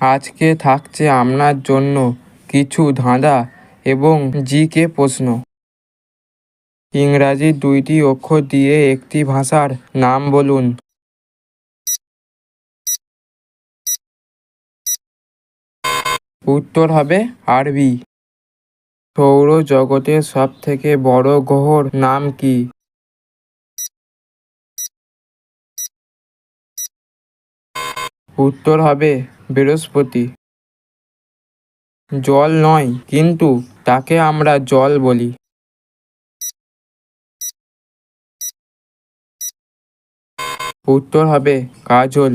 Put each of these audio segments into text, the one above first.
আজকে থাকছে আপনার জন্য কিছু ধাঁধা এবং জিকে প্রশ্ন। ইংরাজি দুইটি অক্ষর দিয়ে একটি ভাষার নাম বলুন। উত্তর হবে আরবি। সৌরজগতের সব থেকে বড় গ্রহর নাম কি? উত্তর হবে বৃহস্পতি। জল নয়, কিন্তু তাকে আমরা জল বলি। উত্তর হবে কাজল।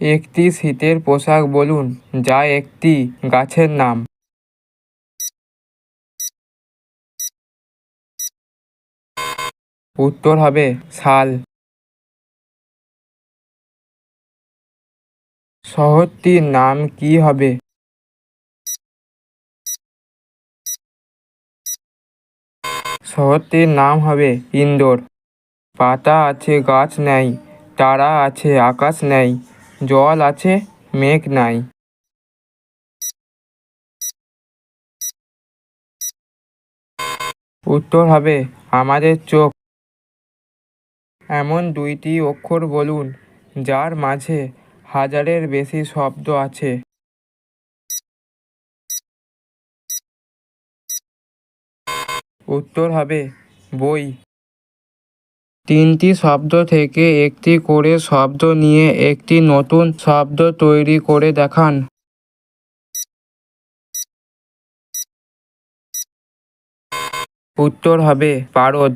একটি শীতের পোশাক বলুন, যা একটি গাছের নাম। উত্তর হবে শাল। শহরটির নাম কি হবে? শহরটির নাম হবে ইন্দোর। পাতা আছে, গাছ নেই, তারা আছে, আকাশ নেই, জল আছে, মেঘ নাই। উত্তর হবে আমাদের চোখ। এমন দুইটি অক্ষর বলুন, যার মাঝে হাজারের বেশি শব্দ আছে। উত্তর হবে বই। তিনটি শব্দ থেকে একটি করে শব্দ নিয়ে একটি নতুন শব্দ তৈরি করে দেখান। উত্তর হবে পারদ।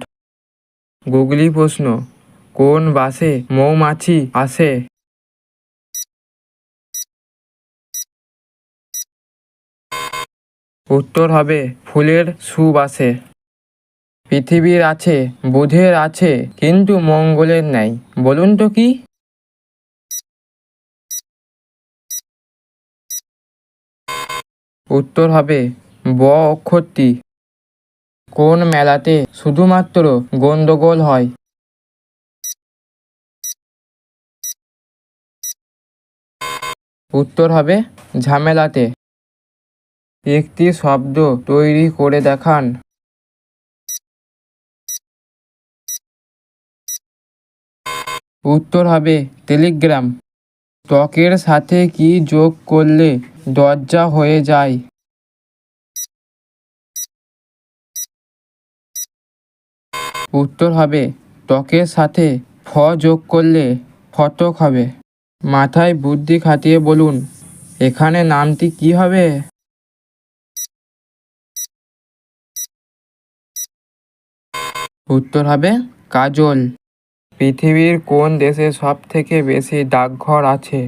গুগলি প্রশ্ন, কোন বাসে মৌমাছি আসে? উত্তর হবে ফুলের সুবাসে পৃথিবীর আছে, বুধের আছে, কিন্তু মঙ্গলের নাই। বলুন তো কি? উত্তর হবে ব অক্ষরটি কোন মেলাতে শুধুমাত্র গন্ডগোল হয়? উত্তর হবে ঝামেলাতে। একটি শব্দ তৈরি করে দেখান। উত্তর হবে, টেলিগ্রাম। ত্বকের সাথে কি যোগ করলে দরজা হয়ে যায়? উত্তর হবে, ত্বকের সাথে ফ যোগ করলে ফটক হবে। মাথায় বুদ্ধি খাটিয়ে বলুন, এখানে নামটি কি হবে? উত্তর হবে কাজল। পৃথিবীর কোন দেশে সব থেকে বেশি ডাকঘর আছে?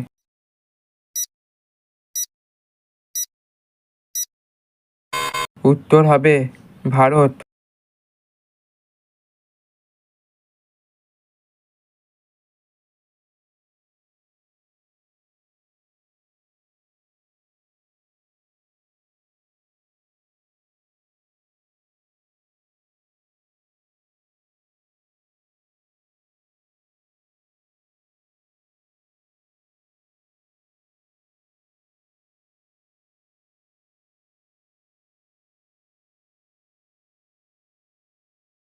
উত্তর হবে ভারত।